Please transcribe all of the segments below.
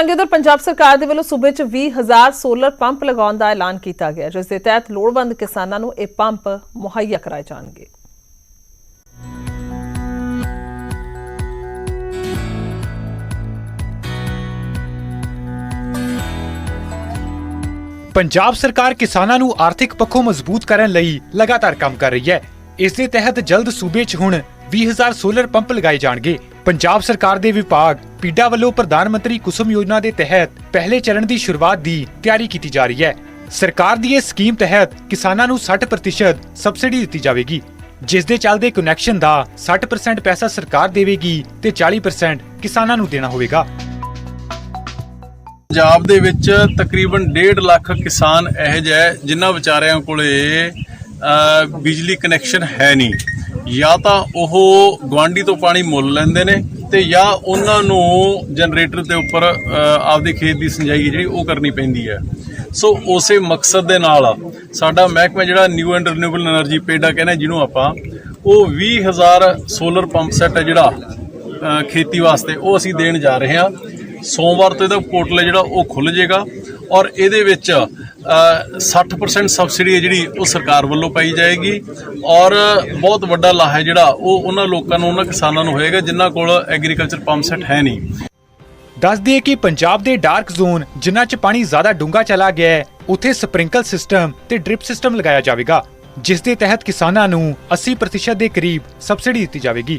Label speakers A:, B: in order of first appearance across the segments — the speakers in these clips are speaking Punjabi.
A: ਜਾਣਗੇ ਉਧਰ ਪੰਜਾਬ ਸਰਕਾਰ ਦੇ ਵੱਲੋਂ ਸੂਬੇ 'ਚ 20000 ਸੋਲਰ ਪੰਪ ਲਗਾਉਣ ਦਾ ਐਲਾਨ ਕੀਤਾ ਗਿਆ, ਜਿਸ ਦੇ ਤਹਿਤ ਲੋੜਵੰਦ ਕਿਸਾਨਾਂ ਨੂੰ ਇਹ ਪੰਪ ਮੁਹੱਈਆ ਕਰਾਏ ਜਾਣਗੇ।
B: ਪੰਜਾਬ ਸਰਕਾਰ ਕਿਸਾਨਾਂ ਨੂੰ ਆਰਥਿਕ ਪੱਖੋਂ ਮਜ਼ਬੂਤ ਕਰਨ ਲਈ ਲਗਾਤਾਰ ਕੰਮ ਕਰ ਰਹੀ ਹੈ। ਇਸ ਦੇ ਤਹਿਤ ਜਲਦ ਸੂਬੇ 'ਚ ਹੁਣ 20000 ਸੋਲਰ ਪੰਪ ਲਗਾਏ ਜਾਣਗੇ। ਪੰਜਾਬ ਸਰਕਾਰ ਦੇ ਵਿਭਾਗ ਪੀਡਾ ਵੱਲੋਂ ਪ੍ਰਧਾਨ ਮੰਤਰੀ ਕੁਸੁਮ ਯੋਜਨਾ ਦੇ ਤਹਿਤ ਪਹਿਲੇ ਚਰਨ ਦੀ ਸ਼ੁਰੂਆਤ ਦੀ ਤਿਆਰੀ ਕੀਤੀ ਜਾ ਰਹੀ ਹੈ। ਸਰਕਾਰ ਦੀ ਇਹ ਸਕੀਮ ਤਹਿਤ ਕਿਸਾਨਾਂ ਨੂੰ 60% ਸਬਸਿਡੀ ਦਿੱਤੀ ਜਾਵੇਗੀ, ਜਿਸ ਦੇ ਚੱਲਦੇ ਕਨੈਕਸ਼ਨ ਦਾ 60% ਪੈਸਾ ਸਰਕਾਰ ਦੇਵੇਗੀ ਤੇ 40% ਕਿਸਾਨਾਂ ਨੂੰ ਦੇਣਾ ਹੋਵੇਗਾ।
C: ਪੰਜਾਬ ਦੇ ਵਿੱਚ ਤਕਰੀਬਨ 1.5 ਲੱਖ ਕਿਸਾਨ ਇਹੋ ਜਿਹੇ ਜਿਨ੍ਹਾਂ ਵਿਚਾਰਿਆਂ ਕੋਲੇ ਬਿਜਲੀ ਕਨੈਕਸ਼ਨ ਹੈ ਨਹੀਂ। ਜਾਂ ਤਾਂ ਉਹ ਗਵਾਂਡੀ ਤੋਂ ਪਾਣੀ ਮੁੱਲ ਲੈਂਦੇ ਨੇ ਤੇ ਜਾਂ ਉਹਨਾਂ ਨੂੰ ਜਨਰੇਟਰ ਦੇ ਉੱਪਰ ਆਪਦੇ ਖੇਤ ਦੀ ਸਿੰਜਾਈ ਜਿਹੜੀ ਉਹ ਕਰਨੀ ਪੈਂਦੀ ਹੈ। ਸੋ ਉਸੇ ਮਕਸਦ ਦੇ ਨਾਲ ਸਾਡਾ ਮਹਿਕਮਾ ਜਿਹੜਾ new and renewable energy PEDA ਕਹਿੰਦੇ ਜਿਹਨੂੰ ਆਪਾਂ, ਉਹ 20000 ਸੋਲਰ ਪੰਪ ਸੈੱਟ ਹੈ ਜਿਹੜਾ ਖੇਤੀ ਵਾਸਤੇ ਉਹ ਅਸੀਂ ਦੇਣ ਜਾ ਰਹੇ ਹਾਂ। ਸੋਮਵਾਰ ਤੋਂ ਇਹਦਾ ਪੋਰਟਲ ਜਿਹੜਾ ਉਹ ਖੁੱਲ ਜਾਏਗਾ ਔਰ ਇਹਦੇ ਵਿੱਚ 60% ਸਬਸਿਡੀ ਹੈ ਜਿਹੜੀ ਉਹ ਸਰਕਾਰ ਵੱਲੋਂ ਪਾਈ ਜਾਏਗੀ ਔਰ ਬਹੁਤ ਵੱਡਾ ਲਾਹਾ ਜਿਹੜਾ ਉਹ ਉਹਨਾਂ ਲੋਕਾਂ ਨੂੰ, ਉਹਨਾਂ ਕਿਸਾਨਾਂ ਨੂੰ ਹੋਏਗਾ ਜਿਨ੍ਹਾਂ ਕੋਲ ਐਗਰੀਕਲਚਰ ਪੰਪ ਸੈੱਟ ਹੈ ਨਹੀਂ।
B: ਦੱਸ ਦਈਏ ਕਿ ਪੰਜਾਬ ਦੇ ਡਾਰਕ ਜ਼ੋਨ ਜਿਨ੍ਹਾਂ 'ਚ ਪਾਣੀ ਜ਼ਿਆਦਾ ਡੂੰਘਾ ਚਲਾ ਗਿਆ ਹੈ, ਉੱਥੇ ਸਪ੍ਰਿੰਕਲ ਸਿਸਟਮ ਤੇ ਡ੍ਰਿਪ ਸਿਸਟਮ ਲਗਾਇਆ ਜਾਵੇਗਾ, ਜਿਸ ਦੇ ਤਹਿਤ ਕਿਸਾਨਾਂ ਨੂੰ 80% ਦੇ ਕਰੀਬ ਸਬਸਿਡੀ ਦਿੱਤੀ ਜਾਵੇਗੀ।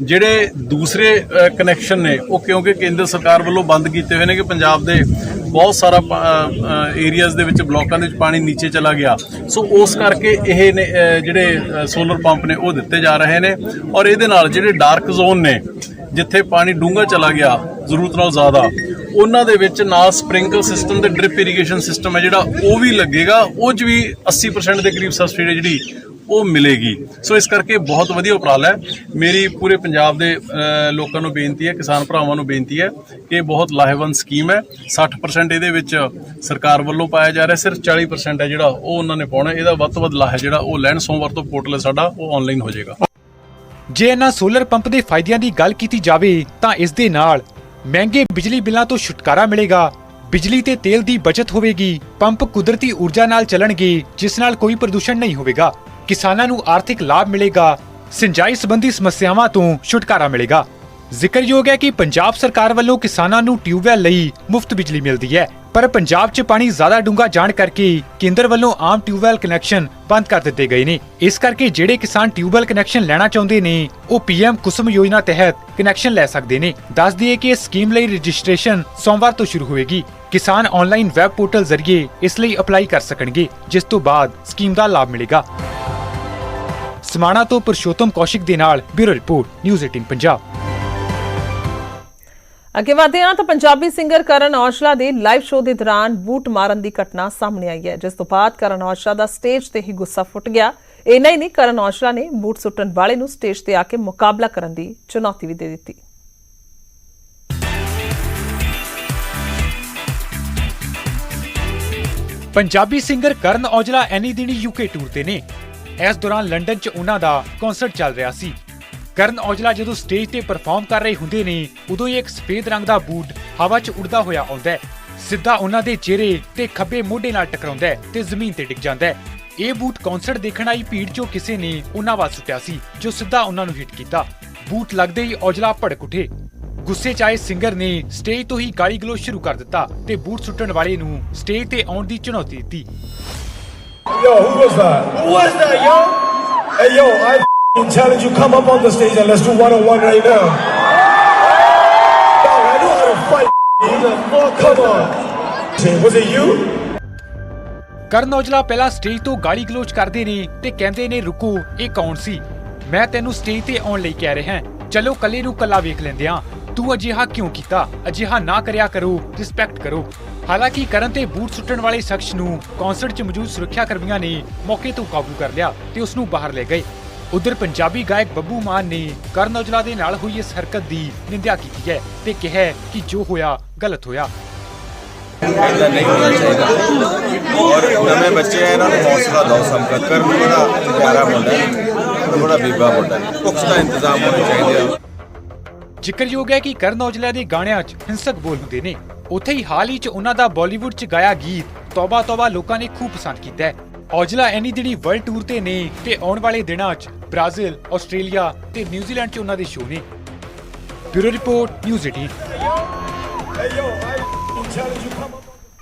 C: ਜਿਹੜੇ ਦੂਸਰੇ ਕਨੈਕਸ਼ਨ ਨੇ, ਉਹ ਕਿਉਂਕਿ ਕੇਂਦਰ ਸਰਕਾਰ ਵੱਲੋਂ ਬੰਦ ਕੀਤੇ ਹੋਏ ਨੇ ਕਿ ਪੰਜਾਬ ਦੇ ਬਹੁਤ ਸਾਰਾ ਏਰੀਆਜ਼ ਦੇ ਵਿੱਚ ਬਲਾਕਾਂ ਦੇ ਵਿੱਚ ਪਾਣੀ ਨੀਚੇ ਚਲਾ ਗਿਆ। ਸੋ ਉਸ ਕਰਕੇ ਇਹ ਨੇ ਜਿਹੜੇ ਸੋਲਰ ਪੰਪ ਨੇ, ਉਹ ਦਿੱਤੇ ਜਾ ਰਹੇ ਨੇ ਔਰ ਇਹਦੇ ਨਾਲ ਜਿਹੜੇ ਡਾਰਕ ਜ਼ੋਨ ਨੇ, ਜਿੱਥੇ ਪਾਣੀ ਡੂੰਘਾ ਚਲਾ ਗਿਆ, ਜ਼ਰੂਰਤ ਨਾਲੋਂ ਜ਼ਿਆਦਾ, ਉਹਨਾਂ ਦੇ ਵਿੱਚ ਨਾਲ ਸਪ੍ਰਿੰਕਲ ਸਿਸਟਮ ਤੇ ਡ੍ਰਿਪ ਇਰੀਗੇਸ਼ਨ ਸਿਸਟਮ ਹੈ ਜਿਹੜਾ, ਉਹ ਵੀ ਲੱਗੇਗਾ, ਉਹ 'ਚ ਵੀ 80% ਦੇ ਕਰੀਬ ਸਬਸਿਡੀ ਜਿਹੜੀ ਉਹ ਮਿਲੇਗੀ। ਸੋ ਇਸ ਕਰਕੇ ਬਹੁਤ ਵਧੀਆ ਉਪਰਾਲਾ ਹੈ। ਮੇਰੀ ਪੂਰੇ ਪੰਜਾਬ ਦੇ ਲੋਕਾਂ ਨੂੰ ਬੇਨਤੀ ਹੈ, ਕਿਸਾਨ ਭਰਾਵਾਂ ਨੂੰ ਬੇਨਤੀ ਹੈ ਕਿ ਬਹੁਤ ਲਾਹੇਵੰਦ ਸਕੀਮ ਹੈ। 60% ਇਹਦੇ ਵਿੱਚ ਸਰਕਾਰ ਵੱਲੋਂ ਪਾਇਆ ਜਾ ਰਿਹਾ, ਸਿਰਫ 40% ਹੈ ਜਿਹੜਾ ਉਹ ਉਹਨਾਂ ਨੇ ਪਾਉਣਾ। ਇਹਦਾ ਵੱਧ ਤੋਂ ਵੱਧ ਲਾਹਾ ਜਿਹੜਾ ਉਹ ਲੈਣ। ਸੋਮਵਾਰ ਤੋਂ ਪੋਰਟਲ ਹੈ ਸਾਡਾ, ਉਹ ਆਨਲਾਈਨ ਹੋ ਜਾਏਗਾ।
B: ਜੇ ਇਹਨਾਂ ਸੋਲਰ ਪੰਪ ਦੇ ਫਾਇਦਿਆਂ ਦੀ ਗੱਲ ਕੀਤੀ ਜਾਵੇ, ਤਾਂ ਇਸ ਦੇ ਨਾਲ ਮਹਿੰਗੇ ਬਿਜਲੀ ਬਿੱਲਾਂ ਤੋਂ ਛੁਟਕਾਰਾ ਮਿਲੇਗਾ। ਬਿਜਲੀ ਤੇ ਤੇਲ ਦੀ ਬਚਤ ਹੋਵੇਗੀ, ਪੰਪ ਕੁਦਰਤੀ ਊਰਜਾ ਨਾਲ ਚੱਲਣਗੇ, ਜਿਸ ਨਾਲ ਕੋਈ ਪ੍ਰਦੂਸ਼ਣ ਨਹੀਂ ਹੋਵੇਗਾ। ਕਿਸਾਨਾਂ ਨੂੰ ਆਰਥਿਕ ਲਾਭ ਮਿਲੇਗਾ, ਸਿੰਜਾਈ ਸੰਬੰਧੀ ਸਮੱਸਿਆਵਾਂ ਤੋਂ ਛੁਟਕਾਰਾ ਮਿਲੇਗਾ। ਜ਼ਿਕਰਯੋਗ ਹੈ ਕਿ ਪੰਜਾਬ ਸਰਕਾਰ ਵੱਲੋਂ ਕਿਸਾਨਾਂ ਨੂੰ ਟਿਊਬਵੈੱਲ ਲਈ ਮੁਫਤ ਬਿਜਲੀ ਮਿਲਦੀ ਹੈ, ਪਰ ਪੰਜਾਬ 'ਚ ਪਾਣੀ ਜ਼ਿਆਦਾ ਡੂੰਘਾ ਜਾਣ ਕਰਕੇ ਕੇਂਦਰ ਵੱਲੋਂ ਆਮ ਟਿਊਬਵੈੱਲ ਕਨੈਕਸ਼ਨ ਬੰਦ ਕਰ ਦਿੱਤੇ ਗਏ ਨੇ। ਇਸ ਕਰਕੇ ਜਿਹੜੇ ਕਿਸਾਨ ਟਿਊਬਵੈੱਲ ਕਨੈਕਸ਼ਨ ਲੈਣਾ ਚਾਹੁੰਦੇ ਨੇ, ਉਹ ਪੀਐਮ ਕੁਸਮ ਯੋਜਨਾ ਤਹਿਤ ਕਨੈਕਸ਼ਨ ਲੈ ਸਕਦੇ ਨੇ। ਦੱਸ ਦਈਏ ਕਿ ਇਸ ਸਕੀਮ ਲਈ ਰਜਿਸਟ੍ਰੇਸ਼ਨ ਸੋਮਵਾਰ ਤੋਂ ਸ਼ੁਰੂ ਹੋਵੇਗੀ ਕਿਸਾਨ ਆਨਲਾਈਨ ਵੈਬ ਪੋਰਟਲ ਜ਼ਰੀਏ ਇਸ ਲਈ ਅਪਲਾਈ ਕਰ ਸਕਣਗੇ, ਜਿਸ ਤੋਂ ਬਾਅਦ ਸਕੀਮ ਦਾ ਲਾਭ ਮਿਲੇਗਾ। ਸਮਾਣਾ ਤੋਂ ਪੁਰਸ਼ੋਤਮ ਕੌਸ਼ਿਕ ਦੇ ਨਾਲ ਬਿਊਰੋ ਰਿਪੋਰਟ ਨਿਊਜ਼ 18 ਪੰਜਾਬ।
A: ਅੱਗੇ ਵਧਦੇ ਹਾਂ ਤਾਂ ਪੰਜਾਬੀ ਸਿੰਗਰ ਕਰਨ ਔਜਲਾ ਦੇ ਲਾਈਵ ਸ਼ੋਅ ਦੇ ਦੌਰਾਨ ਬੂਟ ਮਾਰਨ ਦੀ ਘਟਨਾ ਸਾਹਮਣੇ ਆਈ ਹੈ ਜਿਸ ਤੋਂ ਬਾਅਦ ਕਰਨ ਔਜਲਾ ਦਾ ਸਟੇਜ ਤੇ ਹੀ ਗੁੱਸਾ ਫੁੱਟ ਗਿਆ। ਇੰਨਾ ਹੀ ਨਹੀਂ ਕਰਨ ਔਜਲਾ ਨੇ ਬੂਟ ਸੁੱਟਣ ਵਾਲੇ ਨੂੰ ਸਟੇਜ ਤੇ ਆ ਕੇ ਮੁਕਾਬਲਾ ਕਰਨ ਦੀ ਚੁਣੌਤੀ ਵੀ ਦੇ ਦਿੱਤੀ।
B: ਪੰਜਾਬੀ ਸਿੰਗਰ ਕਰਨ ਔਜਲਾ ਐਨੀ ਦਿਨੀ ਯੂਕੇ ਟੂਰ ਤੇ ਨੇ। ਇਸ ਦੌਰਾਨ ਲੰਡਨ 'ਚ ਉਹਨਾਂ ਦਾ ਕਨਸਰਟ ਚੱਲ ਰਿਹਾ ਸੀ। ਕਰਨ ਔਜਲਾ ਜਦੋਂ ਸਟੇਜ ਤੇ ਪਰਫਾਰਮ ਕਰ ਰਹੇ ਹੁੰਦੇ ਨੇ, ਉਦੋਂ ਹੀ ਇੱਕ ਸਫੇਦ ਰੰਗ ਦਾ ਬੂਟ ਹਵਾ 'ਚ ਉੱਡਦਾ ਹੋਇਆ ਆਉਂਦਾ ਹੈ। ਸਿੱਧਾ ਉਹਨਾਂ ਦੇ ਚਿਹਰੇ ਤੇ ਖੱਬੇ ਮੋਢੇ ਨਾਲ ਟਕਰਾਉਂਦਾ ਹੈ ਤੇ ਜ਼ਮੀਨ ਤੇ ਡਿੱਗ ਜਾਂਦਾ ਹੈ। ਇਹ ਬੂਟ ਕਨਸਰਟ ਦੇਖਣ ਆਈ ਭੀੜ 'ਚੋਂ ਕਿਸੇ ਨੇ ਉਹਨਾਂ ਵੱਲ ਸੁੱਟਿਆ ਸੀ, ਜੋ ਸਿੱਧਾ ਉਹਨਾਂ ਨੂੰ ਹਿੱਟ ਕੀਤਾ। ਬੂਟ ਲੱਗਦੇ ਹੀ ਔਜਲਾ ਭੜਕ ਉਠੇ। ਗੁੱਸੇ 'ਚ ਆਏ ਸਿੰਗਰ ਨੇ ਸਟੇਜ ਤੋਂ ਹੀ ਗਾਲੀ ਗਲੋਚ ਸ਼ੁਰੂ ਕਰ ਦਿੱਤਾ ਤੇ ਬੂਟ ਸੁੱਟਣ ਵਾਲੇ ਨੂੰ ਸਟੇਜ ਤੇ ਆਉਣ ਦੀ ਚੁਣੌਤੀ ਦਿੱਤੀ।
D: Yo, who was that? Who was that, yo? Hey, yo, I f***ing challenge you come up on the stage and let's do one on one right now. Dog, I know how to fight. Who the fuck? Come on. Was it you?
B: ਕਰਨ ਔਜਲਾ ਪਹਿਲਾਂ ਸਟੇਜ ਤੋਂ ਗਾਲੀ ਗਲੋਚ ਕਰਦੇ ਨੇ ਤੇ ਕਹਿੰਦੇ ਨੇ ਰੁਕੋ ਇਹ ਕੌਣ ਸੀ ਮੈਂ ਤੈਨੂੰ ਸਟੇਜ ਤੇ ਆਉਣ ਲਈ ਕਹਿ ਰਿਹਾ ਹਾਂ ਚਲੋ ਕੱਲੇ ਨੂੰ ਕੱਲਾ ਵੇਖ ਲੈਂਦੇ ਹਾਂ ਤੂੰ ਅਜਿਹਾ ਕਿਉਂ ਕੀਤਾ ਅਜਿਹਾ ਨਾ ਕਰਿਆ ਕਰੋ ਰਿਸਪੈਕਟ ਕਰੋ ਹਾਲਾਂਕਿ ਕਰਨ ਤੇ ਬੂਟ ਸੁੱਟਣ ਵਾਲੇ ਸ਼ਖਸ ਨੂੰ ਕਨਸਰਟ 'ਚ ਮੌਜੂਦ ਸੁਰੱਖਿਆ ਕਰਮੀਆਂ ਨੇ ਮੌਕੇ ਤੋਂ ਕਾਬੂ ਕਰ ਲਿਆ ਤੇ ਉਸ ਨੂੰ ਬਾਹਰ ਲੈ ਗਏ। ਉਧਰ ਪੰਜਾਬੀ ਗਾਇਕ ਬੱਬੂ ਮਾਨ ਨੇ ਕਰਨ ਔਜਲਾ ਦੇ ਨਾਲ ਹੋਈ ਇਸ ਹਰਕਤ ਦੀ ਨਿੰਦਿਆ ਕੀਤੀ ਹੈ ਤੇ ਕਿਹਾ ਕਿ ਜੋ ਹੋਇਆ ਗਲਤ ਹੋਇਆ।
E: ਇਦਾਂ ਨਹੀਂ ਹੋਣਾ ਚਾਹੀਦਾ। ਔਰ ਨਵੇਂ ਬੱਚੇ ਆ ਇਹਨਾਂ ਨੂੰ ਹੌਸਲਾ ਦਿਓ ਸੰਪਰਕ ਕਰਨ ਬੜਾ ਪਿਆਰਾ ਮੁੰਡਾ ਹੈ ਤੇ ਬੜਾ ਬੀਬਾ ਮੁੰਡਾ ਹੈ। ਪੁਖਤਾ ਇੰਤਜ਼ਾਮ ਹੋਣੇ ਚਾਹੀਦੇ।
B: ਜ਼ਿਕਰਯੋਗ ਹੈ ਕਿ ਕਰਨ ਔਜਲਾ ਦੇ ਗਾਣਿਆਂ 'ਚ ਹਿੰਸਕ ਬੋਲ ਹੁੰਦੇ ਨੇ। ਉੱਥੇ ਹੀ ਹਾਲ ਹੀ 'ਚ ਉਹਨਾਂ ਦਾ ਬਾਲੀਵੁੱਡ 'ਚ ਗਾਇਆ ਗੀਤ, ਤੌਬਾ ਤੌਬਾ ਲੋਕਾਂ ਨੇ ਖੂਬ ਪਸੰਦ ਕੀਤਾ ਹੈ। ਔਜਲਾ ਐਨੀ ਦਿਨੀ ਵਰਲਡ ਟੂਰ ਤੇ ਨੇ ਤੇ ਆਉਣ ਵਾਲੇ ਦਿਨਾਂ 'ਚ ਬ੍ਰਾਜ਼ੀਲ, ਆਸਟ੍ਰੇਲੀਆ ਤੇ ਨਿਊਜ਼ੀਲੈਂਡ 'ਚ ਉਹਨਾਂ ਦੇ ਸ਼ੋਅ ਨੇ। Bureau report, news 18